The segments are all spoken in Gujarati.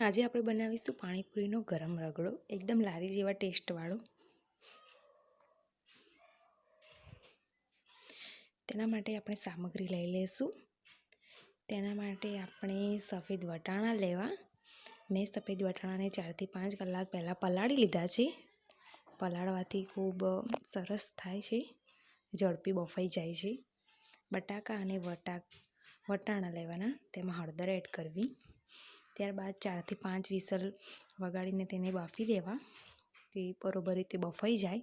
આજે આપણે બનાવીશું પાણીપુરીનો ગરમ રગડો, એકદમ લારી જેવા ટેસ્ટવાળો. તેના માટે આપણે સામગ્રી લઈ લઈશું. તેના માટે આપણે સફેદ વટાણા લેવા. મેં સફેદ વટાણાને ચારથી પાંચ કલાક પહેલાં પલાળી લીધા છે. પલાળવાથી ખૂબ સરસ થાય છે. ઝડપી બફાઈ જાય છે. બટાકા અને વટા, વટાણા લેવાના. તેમાં હળદર એડ કરવી. ત્યારબાદ ચારથી પાંચ વિસલ વગાડીને તેને બાફી દેવા. તે બરોબર રીતે બફાઈ જાય.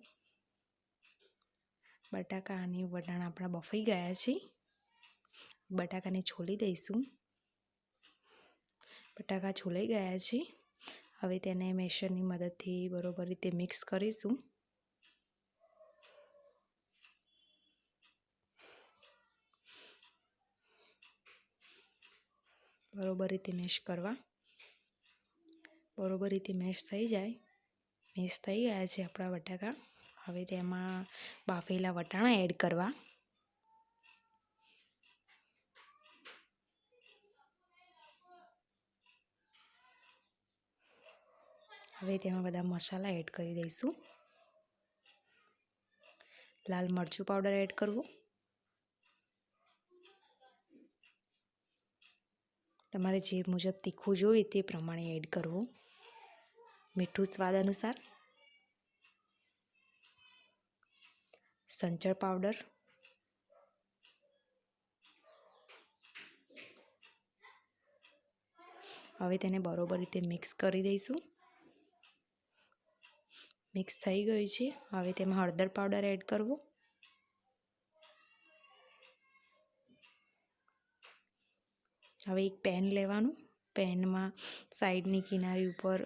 બટાકા અને વટાણા આપણા બફાઈ ગયા છે. બટાકાને છોલી દઈશું. બટાકા છોલાઈ ગયા છે. હવે તેને મેશરની મદદથી બરોબર રીતે મિક્સ કરીશું. બરોબર રીતે મેશ કરવા. બરોબર રીતે મેશ થઈ જાય. મેશ થઈ ગયા છે આપણા બટાકા હવે તેમાં બાફેલા વટાણા એડ કરવા. હવે તેમાં બધા મસાલા એડ કરી દઈશું. લાલ મરચું પાવડર એડ કરવું. તમારે જે મુજબ તીખું જોઈએ તે પ્રમાણે એડ કરવું. મીઠું સ્વાદ અનુસાર. સંચળ પાવડર હવે તેને બરોબર રીતે મિક્સ કરી દઈશું. મિક્સ થઈ ગયું છે. હવે તેમાં હળદર પાવડર એડ કરવો. હવે એક પેન લેવાનું. પેનમાં સાઈડની કિનારી ઉપર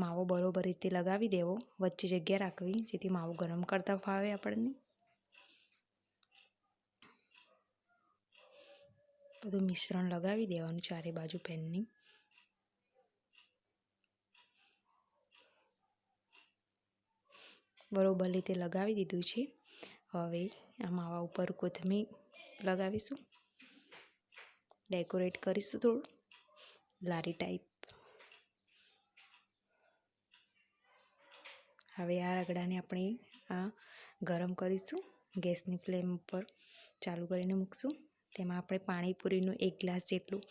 માવો બરોબર રીતે લગાવી દેવો. વચ્ચે જગ્યા રાખવી, જેથી માવો ગરમ કરતા ફાવે આપણને. બધું મિશ્રણ લગાવી દેવાનું ચારે બાજુ પેનની બરોબર રીતે લગાવી દીધું છે. હવે આ માવા ઉપર કોથમીર લગાવીશું. ડેકોરેટ કરીશું થોડું. લારી ટાઈપ. હવે આ રગડાને આપણે આ ગરમ કરીશું, ગેસની ફ્લેમ ઉપર ચાલુ કરીને મૂકશું. તેમાં આપણે પાણીપુરીનું એક ગ્લાસ જેટલું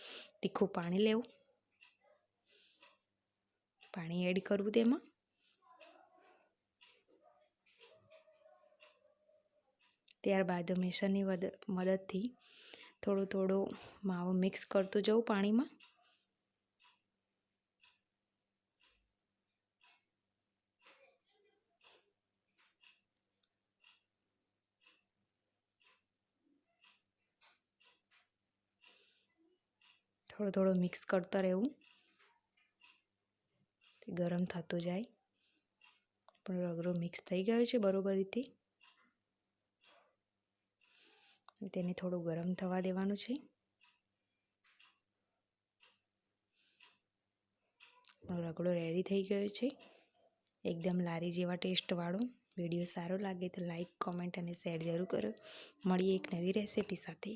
તીખું પાણી લેવું. પાણી એડ કરવું તેમાં. ત્યારબાદ મેસરની મદદથી થોડો થોડો માવો મિક્સ કરતો જવું પાણીમાં. થોડો થોડો મિક્સ કરતા રહેવું. ગરમ થતું જાય. પણ રગડો મિક્સ થઈ ગયો છે બરોબર રીતે તેને થોડું ગરમ થવા દેવાનું છે. રગડો રેડી થઈ ગયો છે. એકદમ લારી જેવા ટેસ્ટવાળો વીડિયો સારો લાગે તો લાઈક કોમેન્ટ અને શેર જરૂર કરો. મળીએ એક નવી રેસીપી સાથે.